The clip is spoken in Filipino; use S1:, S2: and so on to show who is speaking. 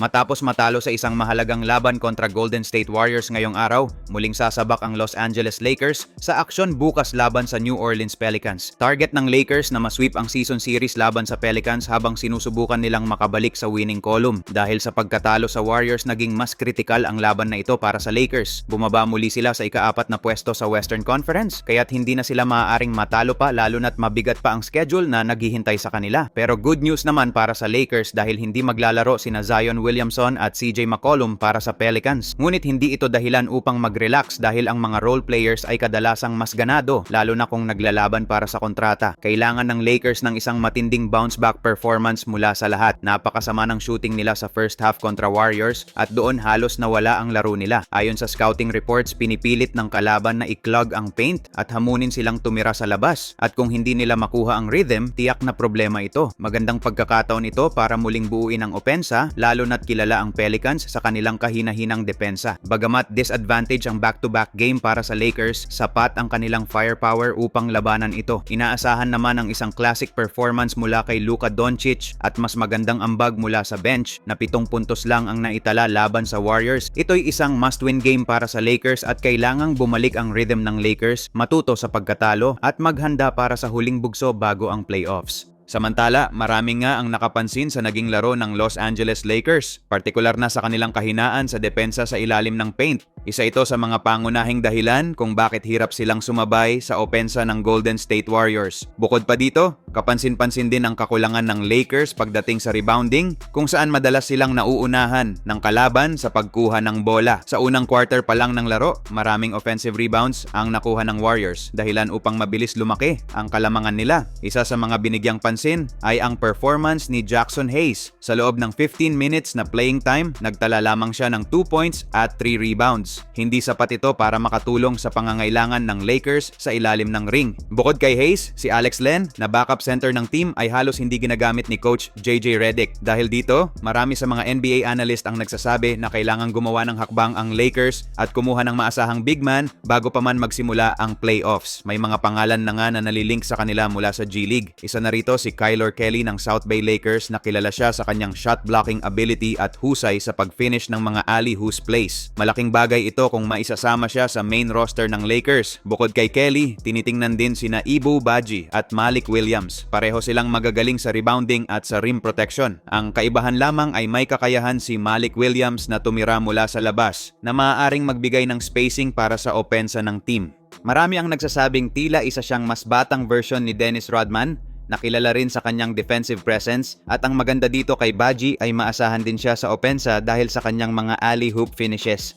S1: Matapos matalo sa isang mahalagang laban kontra Golden State Warriors ngayong araw, muling sasabak ang Los Angeles Lakers sa aksyon bukas laban sa New Orleans Pelicans. Target ng Lakers na masweep ang season series laban sa Pelicans habang sinusubukan nilang makabalik sa winning column. Dahil sa pagkatalo sa Warriors, naging mas kritikal ang laban na ito para sa Lakers. Bumaba muli sila sa ikaapat na pwesto sa Western Conference, kaya't hindi na sila maaaring matalo pa lalo na't mabigat pa ang schedule na naghihintay sa kanila. Pero good news naman para sa Lakers dahil hindi maglalaro sina Zion Williamson at CJ McCollum para sa Pelicans. Ngunit hindi ito dahilan upang mag-relax dahil ang mga role players ay kadalasang mas ganado lalo na kung naglalaban para sa kontrata. Kailangan ng Lakers ng isang matinding bounce back performance mula sa lahat. Napakasama ng shooting nila sa first half kontra Warriors at doon halos nawala ang laro nila. Ayon sa scouting reports, pinipilit ng kalaban na i-clog ang paint at hamunin silang tumira sa labas. At kung hindi nila makuha ang rhythm, tiyak na problema ito. Magandang pagkakataon ito para muling buuin ang opensa, lalo na't kilala ang Pelicans sa kanilang kahina-hinang depensa. Bagamat disadvantage ang back-to-back game para sa Lakers, sapat ang kanilang firepower upang labanan ito. Inaasahan naman ang isang classic performance mula kay Luka Doncic at mas magandang ambag mula sa bench na pitong puntos lang ang naitala laban sa Warriors. Ito'y isang must-win game para sa Lakers at kailangang bumalik ang rhythm ng Lakers, matuto sa pagkatalo at maghanda para sa huling bugso bago ang playoffs. Samantala, marami nga ang nakapansin sa naging laro ng Los Angeles Lakers, partikular na sa kanilang kahinaan sa depensa sa ilalim ng paint. Isa ito sa mga pangunahing dahilan kung bakit hirap silang sumabay sa opensa ng Golden State Warriors. Bukod pa dito, kapansin-pansin din ang kakulangan ng Lakers pagdating sa rebounding kung saan madalas silang nauunahan ng kalaban sa pagkuha ng bola. Sa unang quarter pa lang ng laro, maraming offensive rebounds ang nakuha ng Warriors dahilan upang mabilis lumaki ang kalamangan nila. Isa sa mga binigyang pansin ay ang performance ni Jackson Hayes. Sa loob ng 15 minutes na playing time, nagtala lamang siya ng 2 points at 3 rebounds. Hindi sapat ito para makatulong sa pangangailangan ng Lakers sa ilalim ng ring. Bukod kay Hayes, si Alex Len na backup center ng team ay halos hindi ginagamit ni coach JJ Redick. Dahil dito, marami sa mga NBA analyst ang nagsasabi na kailangan gumawa ng hakbang ang Lakers at kumuha ng maasahang big man bago pa man magsimula ang playoffs. May mga pangalan na nga na nalilink sa kanila mula sa G League. Isa na rito si Kyler Kelly ng South Bay Lakers na kilala siya sa kanyang shot blocking ability at husay sa pag-finish ng mga alley-whose plays. Malaking bagay ito kung maisasama siya sa main roster ng Lakers. Bukod kay Kelly, tinitingnan din sina Ibu Baji at Malik Williams. Pareho silang magagaling sa rebounding at sa rim protection. Ang kaibahan lamang ay may kakayahan si Malik Williams na tumira mula sa labas na maaaring magbigay ng spacing para sa opensa ng team. Marami ang nagsasabing tila isa siyang mas batang version ni Dennis Rodman Nakilala rin sa kanyang defensive presence at ang maganda dito kay Baji ay maasahan din siya sa opensa dahil sa kanyang mga alley hoop finishes.